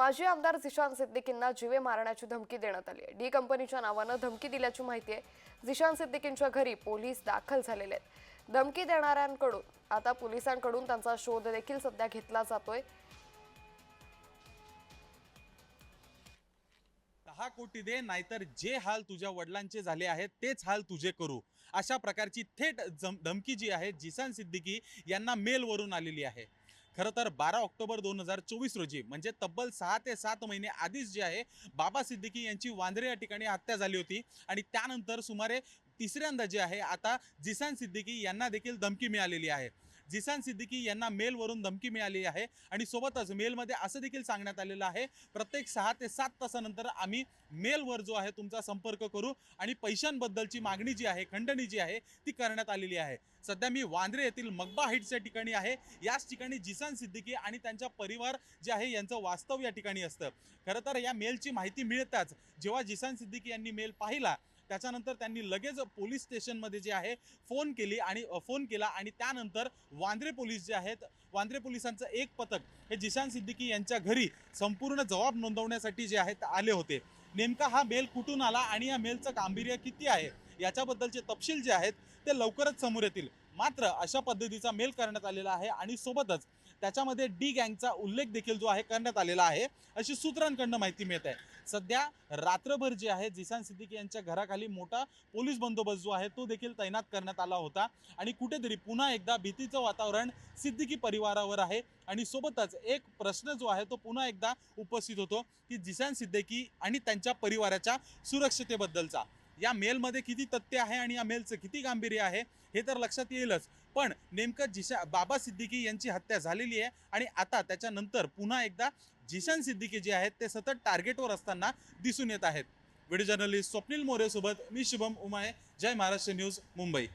माजी आमदार झिशान सिद्दीकींना जीवे मारण्याची धमकी देण्यात आली आहे. डी कंपनीच्या नावानं धमकी दिल्याची माहिती आहे. झिशान सिद्दीकींच्या घरी पोलीस दाखल झालेले आहेत. धमकी देणाऱ्यांकडून आता पोलिसांकडून त्यांचा शोध देखील सध्या घेतला जातोय. दहा कोटी दे नाहीतर जे हाल तुझ्या वडिलांचे झाले आहेत तेच हाल तुझे करू. अशा प्रकारची थेट जम धमकी जी आहे जिसान सिद्दीकी यांना मेलवरून आलेली आहे. खरं तर बारा ऑक्टोबर दोन हजार चोवीस रोजी म्हणजे तब्बल सहा ते सात महिने आधीच जे आहे बाबा सिद्दीकी यांची वांद्रे या ठिकाणी हत्या झाली होती. आणि त्यानंतर सुमारे तिसऱ्यांदा जे आहे आता जिसान सिद्दीकी यांना देखील धमकी मिळालेली आहे. जिसान सिद्दीकी यांना मेलवरून धमकी मिळाली आहे. आणि सोबतच मेलमध्ये असं देखील सांगण्यात आलेलं आहे प्रत्येक सहा ते सात तासानंतर आम्ही मेलवर जो आहे तुमचा संपर्क करू आणि पैशांबद्दलची मागणी जी आहे खंडणी जी आहे ती करण्यात आलेली आहे. सध्या मी वांद्रे येथील मगबा हाईट्स या ठिकाणी आहे. याच ठिकाणी जिसान सिद्दीकी आणि त्यांचा परिवार जे आहे यांचं वास्तव या ठिकाणी असतं. खरं तर या मेलची माहिती मिळताच जेव्हा जिसान सिद्दीकी यांनी मेल पाहिला त्याच्यानंतर त्यांनी लगेच पोलीस स्टेशनमध्ये जे आहे फोन केली आणि फोन केला आणि त्यानंतर वांद्रे पोलीस जे आहेत वांद्रे पोलिसांचं एक पथक हे जिशान सिद्दीकी यांच्या घरी संपूर्ण जबाब नोंदवण्यासाठी जे आहेत आले होते. नेमका हा मेल कुठून आला आणि या मेलचं गांभीर्य किती आहे? याच्याबद्दलचे तपशील जे आहेत ते लवकरच समोर येतील. मात्र अशा पद्धतीचा मेल करण्यात आलेला आहे आणि सोबतच त्याच्यामध्ये डी गँगचा उल्लेख देखील जो आहे करण्यात आलेला आहे. अशी सूत्रांकडनं माहिती मिळत आहे. सध्या रात्रभर जे आहे जिसान सिद्दीकी यांच्या घराखाली मोठा पोलीस बंदोबस्त जो आहे तो देखील तैनात करण्यात आला होता. आणि कुठेतरी पुन्हा एकदा भीतीचं वातावरण सिद्दीकी परिवारावर आहे. आणि सोबतच एक प्रश्न जो आहे तो पुन्हा एकदा उपस्थित होतो की जिसान सिद्दीकी आणि त्यांच्या परिवाराच्या सुरक्षतेबद्दलचा. या मेलमध्ये किती तथ्य आहे आणि या मेलचं किती गांभीर्य आहे हे तर लक्षात येईलच. पण नेमकं जिशा बाबा सिद्दीकी यांची हत्या झालेली आहे आणि आता त्याच्यानंतर पुन्हा एकदा जिशान सिद्दीकी जे आहेत ते सतत टार्गेटवर असताना दिसून येत आहेत. व्हिडिओ जर्नलिस्ट स्वप्नील मोरेसोबत मी शुभम उमाळे जय महाराष्ट्र न्यूज मुंबई.